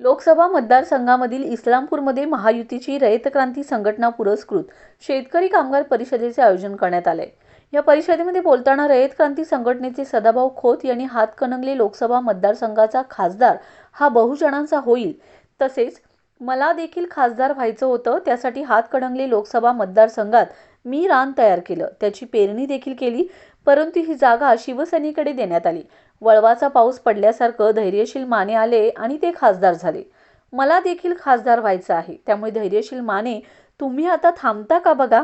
लोकसभा मतदारसंघामधील इस्लामपूरमध्ये महायुतीची रयत क्रांती संघटना पुरस्कृत शेतकरी कामगार परिषदेचे आयोजन करण्यात आले. या परिषदेमध्ये बोलताना रयत क्रांती संघटनेचे सदाभाऊ खोत यांनी हातकणंगले लोकसभा मतदारसंघाचा खासदार हा बहुजनांचा होईल. तसेच मला देखील खासदार व्हायचं होतं त्यासाठी हातकणंगले लोकसभा मतदारसंघात मी रान तयार केलं. त्याची पेरणी देखील केली. परंतु ही जागा शिवसेनेकडे देण्यात आली. वळवाचा पाऊस पडल्यासारखं धैर्यशील माने आले आणि ते खासदार झाले. मला देखील खासदार व्हायचं आहे. त्यामुळे धैर्यशील माने तुम्ही आता थांबता का बघा?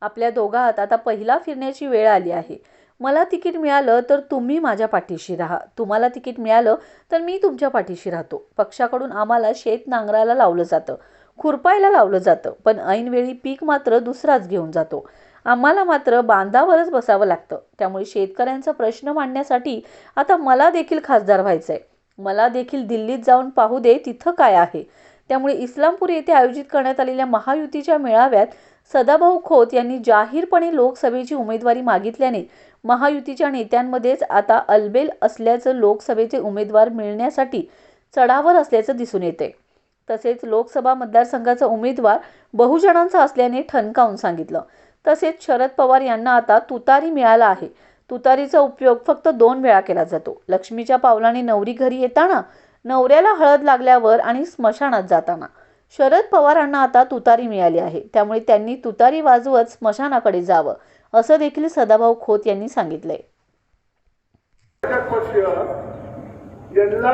आपल्या दोघात आता पहिला फिरण्याची वेळ आली आहे. मला तिकीट मिळालं तर तुम्ही माझ्या पाठीशी राहा. तुम्हाला तिकीट मिळालं तर मी तुमच्या पाठीशी राहतो. पक्षाकडून आम्हाला शेत नांगराला लावलं जातं. खुरपायला लावलं जातं. पण ऐनवेळी पीक मात्र दुसराच घेऊन जातो. आम्हाला मात्र बांधावरच बसावं लागतं. त्यामुळे शेतकऱ्यांचा प्रश्न मांडण्यासाठी आता मला देखील खासदार व्हायचं आहे मला देखील दिल्लीत जाऊन पाहू दे तिथं काय आहे. त्यामुळे इस्लामपूर येथे आयोजित करण्यात आलेल्या महायुतीच्या मेळाव्यात सदाभाऊ खोत यांनी जाहीरपणे लोकसभेची उमेदवारी मागितल्याने महायुतीच्या नेत्यांमध्येच आता अलबेल असल्याचं लोकसभेचे उमेदवार मिळण्यासाठी चढावर असल्याचं दिसून येते. तसेच लोकसभा मतदारसंघाचा उमेदवार बहुजनांचा असल्याने ठणकावून सांगितलं. तसेच शरद पवार यांना आता तुतारी मिळाला आहे. तुतारीचा उपयोग फक्त दोन वेळा केला जातो. लक्ष्मीच्या पावलाने नवरी घरी येताना नवऱ्याला हळद लागल्यावर आणि स्मशानात जाताना. शरद पवारांना आता तुतारी मिळाली आहे. त्यामुळे त्यांनी तुतारी वाजवत स्मशानाकडे जावं असं देखील सदाभाऊ खोत यांनी सांगितलंय. यांना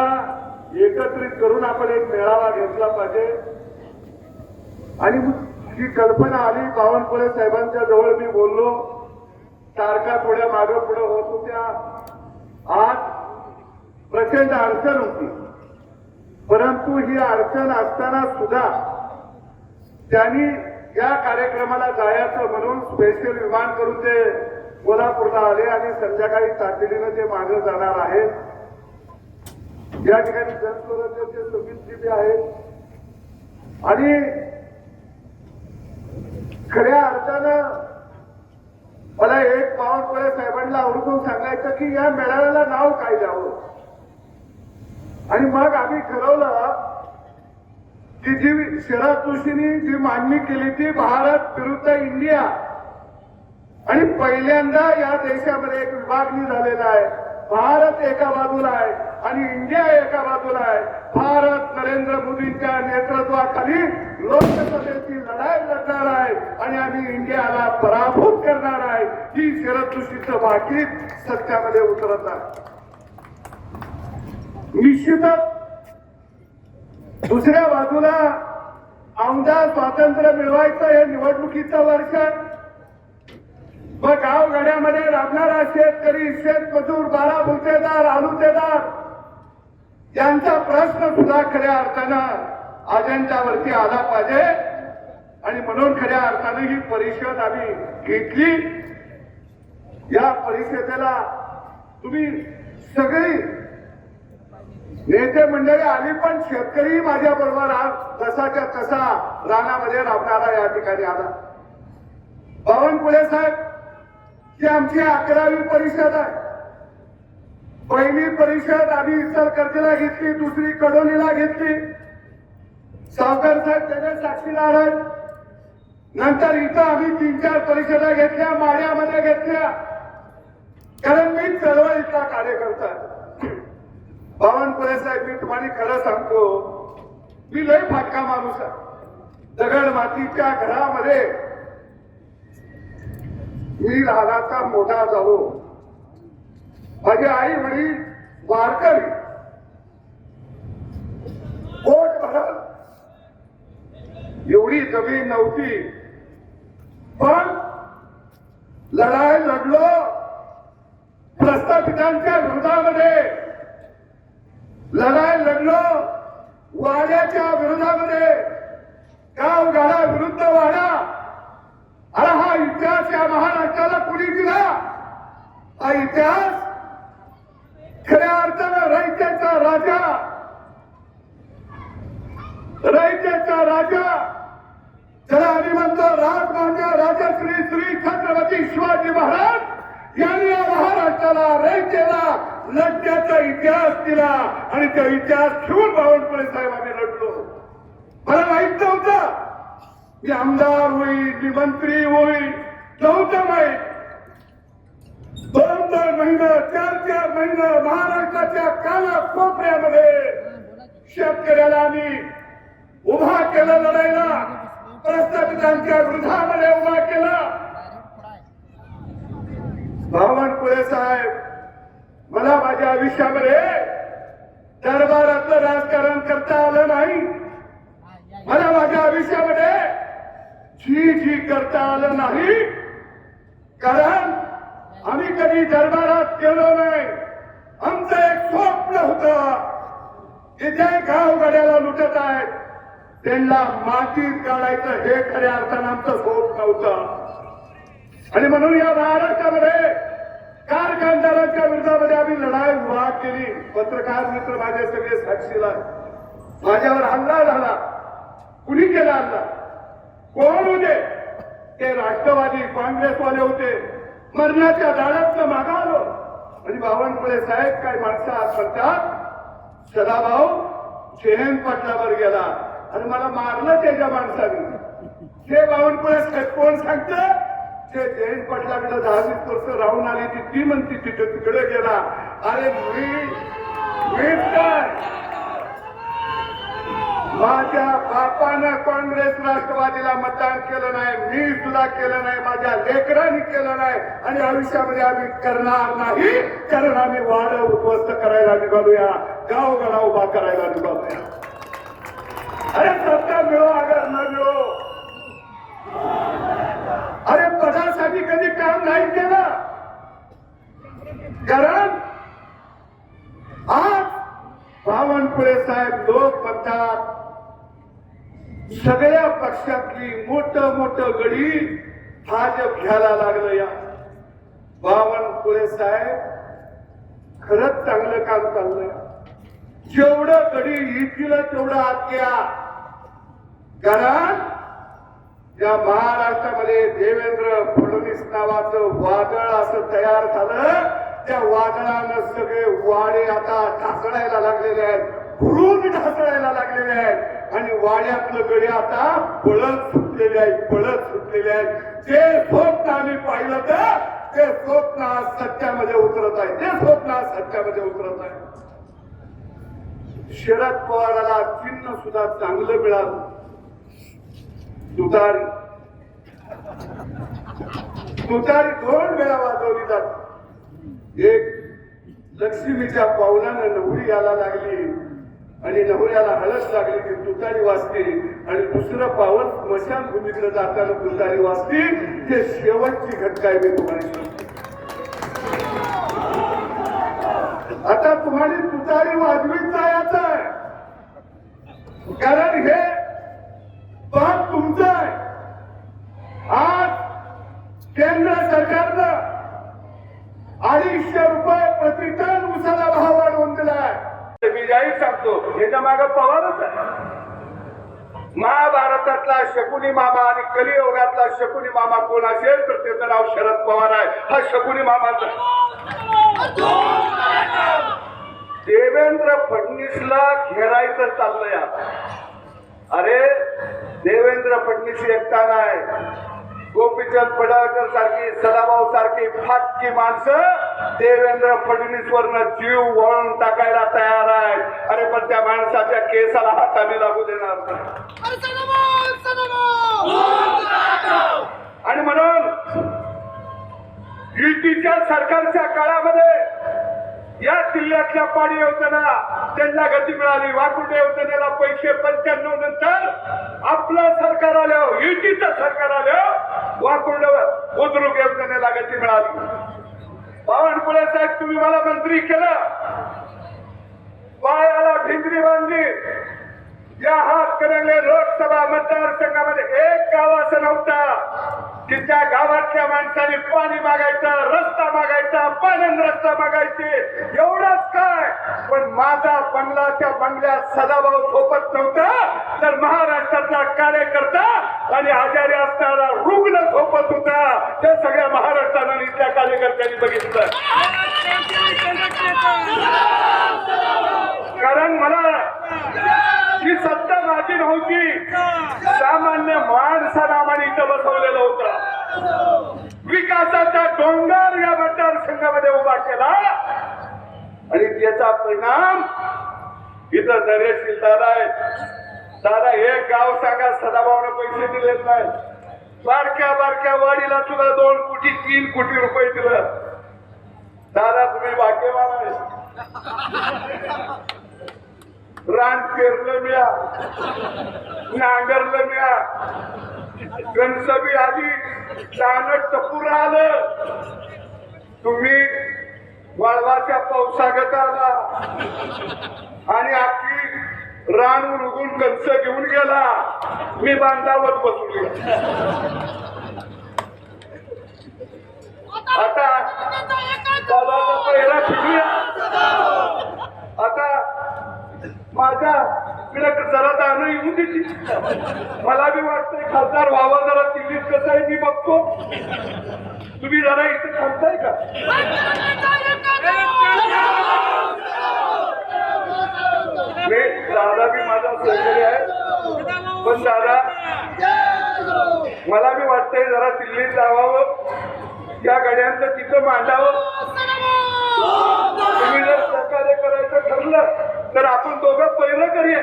एकत्रित करून आपण एक मेळावा घेतला पाहिजे. आणि ही कल्पना आली बावनकुळे साहेबांच्या जवळ मी बोललो. तारखा पुढे मागे पुढे होत होत्या. आज प्रचंड अडचण होती. परंतु ही अडचण असताना सुद्धा त्यांनी या कार्यक्रमाला जायचं म्हणून स्पेशल विमान करून ते कोल्हापूरला आले आणि संध्याकाळी तातडीनं ते मागे जाणार आहेत. या ठिकाणी जनस्वराज्याचे जी आहेत. आणि खऱ्या अर्थानं मला एक पावनकुळे साहेबांना आवर्जून सांगायचं की या मेळाव्याला नाव काय द्यावं? आणि मग आम्ही ठरवलं की जी शरद जोशींनी जी मांडणी केली ती भारत विरुद्ध इंडिया. आणि पहिल्यांदा या देशामध्ये एक विभागणी झालेला आहे. भारत एका बाजूला आहे आणि इंडिया एका बाजूला आहे. भारत नरेंद्र मोदींच्या नेतृत्वाखाली लोकसभेची लढाई लढणार आहे आणि आम्ही इंडियाला पराभूत करणार आहे. ही शरद जोशीचं भाकीत सत्यामध्ये उतरत आहे. निश्चितच दुसऱ्या बाजूला आमदार स्वातंत्र्य मिळवायचं हे निवडणुकीचं वर्ष मग गावगाड्यामध्ये राबणारा शेतकरी शेतमजूर बारा भुतेदार आलुतेदार यांचा प्रश्न सुद्धा खऱ्या अर्थानं अजेंडावरती आला पाहिजे. आणि म्हणून खऱ्या अर्थानं ही परिषद आम्ही घेतली. या परिषदेला तुम्ही सगळी नेते मंडळी आली पण शेतकरी माझ्या बरोबर आज तसाच्या तसा रानामध्ये राबणारा या ठिकाणी आला. बावनकुळे साहेब ही आमची अकरावी परिषद आहे. पहिली परिषद आम्ही इचलकरंजीला घेतली दुसरी कडोलीला घेतली. सावकार साहेब त्याच्या साक्षीदार आहेत नंतर इथं आम्ही तीन चार परिषदा घेतल्या माड्यामध्ये घेतल्या. कारण मी चळवळीतला कार्यकर्ता बावनकुळे साहेब मी तुम्हाला खरं सांगतो मी लय फाटका माणूस आहे. दगड मातीच्या घरामध्ये मी राहण्याचा मोठा झालो माझे आई वडील वारकरी पोट भरत एवढी जमीन नव्हती. पण लढाई लढलो. प्रस्थापितांच्या विरोधामध्ये लढाई लढलो. वाड्याच्या विरोधामध्ये गावगाडा विरुद्ध वाडा. अरे हा इतिहास या महाराष्ट्राला कुणी दिला? हा इतिहास खऱ्या अर्थानं रयतेचा राजा. रयतेचा राजा. त्याला आम्ही म्हणतो राजमान्य राजश्री श्री छत्रपती शिवाजी महाराज यांनी या महाराष्ट्राला रयतेला लढण्याचा इतिहास दिला आणि त्या इतिहास ठेवून बावनकुळे साहेब आम्ही लढलो. मला माहीत नव्हतं मी आमदार होईल मी मंत्री होईल नव्हतं माहीत. दोन दोन महिने चार चार महिने महाराष्ट्राच्या काना कोपऱ्यामध्ये शेतकऱ्याला आम्ही उभा केला लढायला. प्रस्थापितांच्या वृद्धामध्ये उभा केला बावनकुळे साहेब मला माझ्या आयुष्यामध्ये दरबारातलं राजकारण करता आलं नाही मला माझ्या आयुष्यामध्ये जी जी करता आलं नाही कारण आम्ही कधी दरबारात गेलो नाही आमचं एक स्वप्न होतं की जे गाव गड्याला लुटत आहेत त्यांना मातीत काढायचं हे खऱ्या अर्थानं आमचं स्वप्न नव्हतं. आणि म्हणून या महाराष्ट्रामध्ये कारखानदारांच्या विरोधामध्ये आम्ही लढाई उभा केली. पत्रकार मित्र माझे सगळे साक्षीला माझ्यावर हल्ला झाला. कुणी केला हल्ला? कोण होते? ते राष्ट्रवादी काँग्रेसवाले होते. मरणाच्या दारातनं मागालो आणि बावनकुळे साहेब काय माणसं आज म्हणतात सदाभाऊ जयंत पाटलावर गेला. आणि मला मारलं त्याच्या माणसाने. ते बावनकुळे कोण सांगतं? ते जयंत पाटलाकडे दहा वीस वर्ष राहून आली ती ती म्हणती तिथे तिकडे गेला. अरे मी मी काय? माझ्या बापानं काँग्रेस राष्ट्रवादीला मतदान केलं नाही. मी सुद्धा केलं नाही. माझ्या लेकरांनी केलं नाही. आणि आयुष्यामध्ये आम्ही करणार नाही. कारण आम्ही वाढ उद्ध्वस्त करायला निघालूया. गावगाडा उभा करायला निघालूया. मिळो अगर न मिळो. अरे पदासाठी कधी काम नाही केलं. कारण आज बावनकुळे साहेब लोक म्हणतात सगळ्या पक्षातली मोठ मोठ गडी भाजप घ्यायला लागलं या. बावनकुळे साहेब खरंच चांगलं काम चाललंय. जेवढं गडी येतील तेवढं आत घ्या कारण या महाराष्ट्रामध्ये देवेंद्र फडणवीस नावाचं वादळ असं तयार झालं. त्या वादळानं सगळे वाडे आता ढासळायला लागलेले आहेत. भरून ढासळायला लागलेले आहेत. आणि वाड्यातलं गडी आता पळत सुटलेले आहेत पळत सुटलेले आहेत. जे स्वप्न आम्ही पाहिलं तर ते स्वप्न आज सत्यामध्ये उतरत आहे. ते स्वप्न आज सत्यामध्ये उतरत आहे. शरद पवाराला चिन्ह सुद्धा चांगलं मिळालं. तुतारी. तुतारी दोन वेळा वाजवली जाते. एक लक्ष्मीच्या पावलानं नवरी यायला लागली आणि नवऱ्याला हळस लागली की तुतारी वाजते आणि दुसरं पावन स्मशानभूमीकडे जाताना तुतारी वाजते. ते शेवटची घटकाय आहे मी तुम्हाला आता तुम्हाला तुतारी वाजवीत जायचं आहे. कारण हे पाप तुमचं आहे आज केंद्र सरकारनं अडीचशे रुपये प्रति टन उसाला भाव वाढवून दिलाय मी जाहीर सांगतो. याच्या माग पवारच आहे. महाभारतातला शकुनी मामा आणि कलियोगातला शकुनी मामा कोण असेल तर त्याचं नाव शरद पवार आहे. हा शकुनी मामाचा. देवेंद्र फडणवीसला घेरायचं चाललंय अरे देवेंद्र फडणवीस एकटा नाही. गोपीचंद पडळकर सारखी सदाभाऊ सारखी फाटकी माणसं देवेंद्र फडणवीस वरनं जीव वळून टाकायला तयार आहेत. अरे पण त्या माणसाच्या केसाला हाताने लागू देणार आणि म्हणून युतीच्या सरकारच्या काळामध्ये या जिल्ह्यातल्या पाणी योजना त्यांना गती मिळाली. वाकुटे योजनेला पैसे पंच्याण्णव नंतर आपलं सरकार आलं युतीचं सरकार आलं वाकुंड बुद्रुक योजनेला गती मिळाली. बावनकुळे साहेब तुम्ही मला मंत्री केलं. पायाला भिंगरी बांधली. या हात करंगले लोकसभा मतदारसंघामध्ये एक गाव असं नव्हता की त्या गावातल्या माणसाने पाणी मागायचं रस्ता मागायचा पालन रस्ता मागायचे. एवढंच काय? पण माझा बंगला त्या बंगल्यात सदाभाऊ झोपत नव्हता. तर आणि आजारी असणारा रुग्ण झोपत होता ते सगळ्या महाराष्ट्रानं इथल्या कार्यकर्त्यांनी बघितलं. कारण मला ही सत्ता माझी नव्हती सामान्य माणसाला नामाने इथं बसवलेलं होतं. विकासाचा डोंगर या मतदारसंघामध्ये उभा केला. आणि त्याचा परिणाम इथं दर्याशील दादा आहे दादा हे गाव सांगा सदाभावनं पैसे दिलेत नाही. बारक्या बारक्या वाडीला सुद्धा दोन कोटी तीन कोटी रुपये दिलं. दादा तुम्ही भाग्यवान आहे. रान पेरलं मिळा नांगरलं मिळा गणसबी आधी चांगलं टपूर आलं. तुम्ही वळवाच्या पावसागत आला. आणि आपली रान उरगून गंज घेऊन गेला. मी बांधावत बसलो आता दादाचा पहिला फिरूया आता माझ्या कडे जरा दाणं येऊन देते. मला बी वाटतंय खासदार व्हावा जरा दिल्लीत कसं आहे मी बघतो. तुम्ही जरा इथे थांबताय का? दादा बी माझा सहकारी आहे पण दादा मला बी वाटतंय जरा दिल्लीत जावावं. या गड्यांचं तिथं मांडावं. तुम्ही जर सहकार्य करायचं ठरलं तर आपण दोघं पहिलं करूया.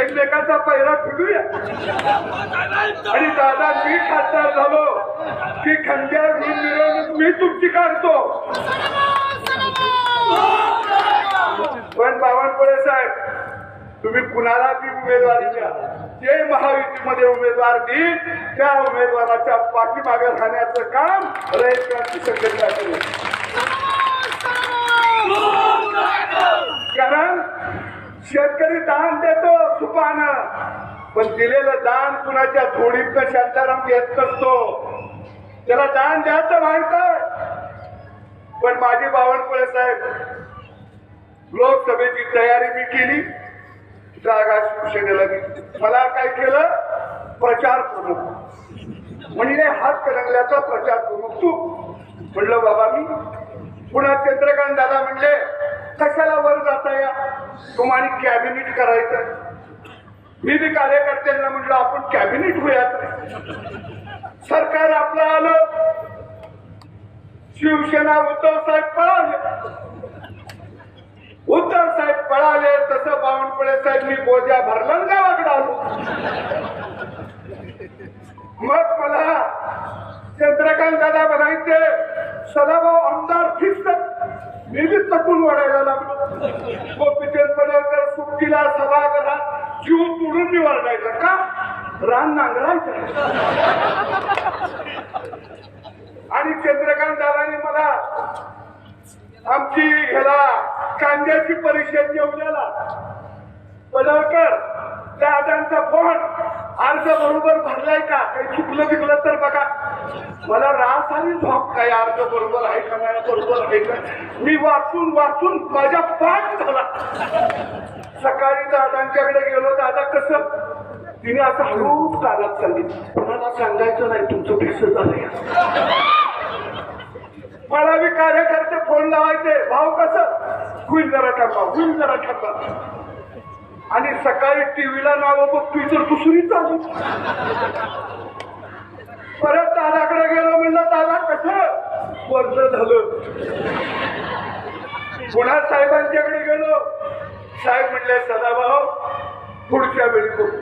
एकमेकांचा पहिला फिरूया. आणि दादा मी खासदार झालो. की खंड्या मी मिरवणूक मी तुमची काढतो. पण बावनकुळे साहेब तुम्ही कुणाला बी उमेदवारी द्या. जे महायुतीमध्ये उमेदवार देईल त्या उमेदवाराच्या पाठीमागे राहण्याचं काम रयत क्रांती संघटना करेल. कारण शेतकरी दान देतो सुपानं. पण दिलेलं दान कुणाच्या झोडीतनं शांताराम घेत नसतो. त्याला दान द्यायचं माहीत पण माझी बावनकुळे साहेब लोकसभेची तयारी मी केली. जागा शिवसेनेला दिली. मला काय केलं? प्रचार प्रमुख म्हणजे हात करंगल्याचा प्रचार प्रमुख तू म्हणलं बाबा मी पुन्हा चंद्रकांत दादा म्हणले कशाला वर जाता या? तुम्हाला कॅबिनेट करायचं मी बी कार्यकर्त्यांना म्हटलं आपण कॅबिनेट होऊयात सरकार आपलं आलं. शिवसेना उद्धव साहेब पळाले. उद्धव साहेब पळाले तसं बावनकुळे साहेब मी बोजा भरला गावाकडे आलो. मग मला चंद्रकांत दादा म्हणायचे सदाभाऊ आमदार फिक्स मी बी चकून वाढायला लागलो. गोपीचंद पडळकर सुट्टीला सभागृहात जीव तोडून निवडायचं का? रान नांगरायचं. आणि चंद्रकांत दादाने मला आमची ह्याला कांद्याची परिषद येऊल्याला पडळकर दादांचा फोन अर्ज बरोबर भरलाय का? काही चुकलं बिकलं तर बघा. मला रास आणि झोप काय? अर्ज बरोबर आहे का? नाही बरोबर आहे का? मी वाचून वाचून माझ्या पाठ झाला. सकाळी दादांच्याकडे गेलो. दादा कसं? तिने असं हळूच चालत सांगितलं. मला सांगायचं नाही तुमचं फिक्स झालंय. मला मी कार्यकर्ते फोन लावायचे. भाव कसं? होईल जरा थांबा होईल जरा थांबा. आणि सकाळी टीव्हीला नाव बघतोय तर दुसरी चालू. परत दादाकडे गेलो म्हणलं दादा कसं? वर्ष झालं. पुन्हा साहेबांच्याकडे गेलो. साहेब म्हणले सदाभाऊ पुढच्या वेळी बघू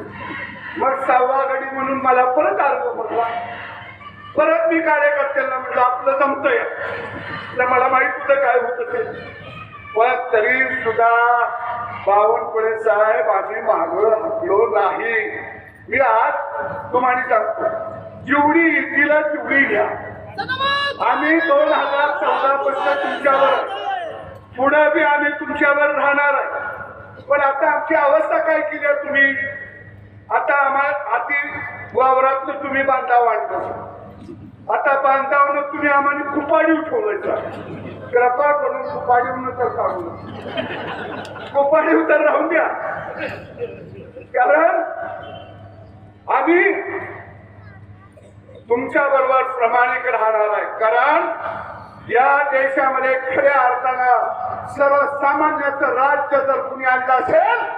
मग सहावा गडी म्हणून मला परत अर्ज भरला परत मी कार्यकर्त्यांना म्हटलं आपलं जमतंय. तर मला माहीत होतं काय होत ते. पण तरी सुद्धा बावनकुळे साहेब आम्ही मागं हटलो नाही. मी आज तुम्हाला सांगतो जेवढी येतील तेवढी घ्या. आम्ही दोन हजार चौदा पर्यंत तुमच्यावर पुढे बी आम्ही तुमच्यावर राहणार आहे. पण आता आमची अवस्था काय केली आहे तुम्ही? आता आम्हाला आधी वावरातनं तुम्ही बांधाव आणलं. आता बांधावनं तुम्ही आम्हाला कुपाडी ठेवायचा कृपा करून कुपाडी तर काढू नका. उतर राहून द्या. कारण आम्ही तुमच्या बरोबर प्रमाणिक राहणार आहे. कारण या देशामध्ये खऱ्या अर्थानं सर्वसामान्याचं राज्य जर कुणी आणलं असेल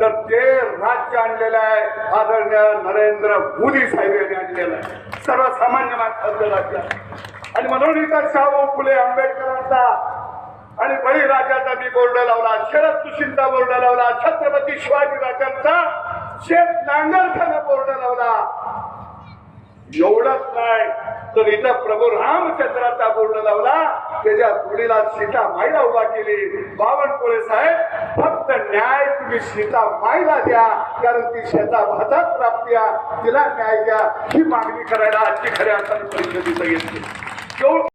तर ते राज्य आणलेलं आहे आदरणीय नरेंद्र मोदी साहेब यांनी आणलेलं आहे. सर्वसामान्य माणसाचं राज्य आणि म्हणून इथं शाहू फुले आंबेडकरांचा आणि बळीराजाचा मी बोर्ड लावला शरद तुशींचा बोर्ड लावला छत्रपती शिवाजी राजांचा शेत नांगरखाना बोर्ड लावला. एवढंच नाही तर इथं प्रभू रामचंद्राचा बोर्ड लावला. त्याच्या पुढीला सीता माईला उभा केली. बावनकुळे साहेब फक्त न्याय तुम्ही सीता माईला द्या कारण ती शेता भातात प्राप्ती तिला न्याय द्या. ही मागणी करायला आजची खऱ्या अर्थाने परिषदेचं घेतली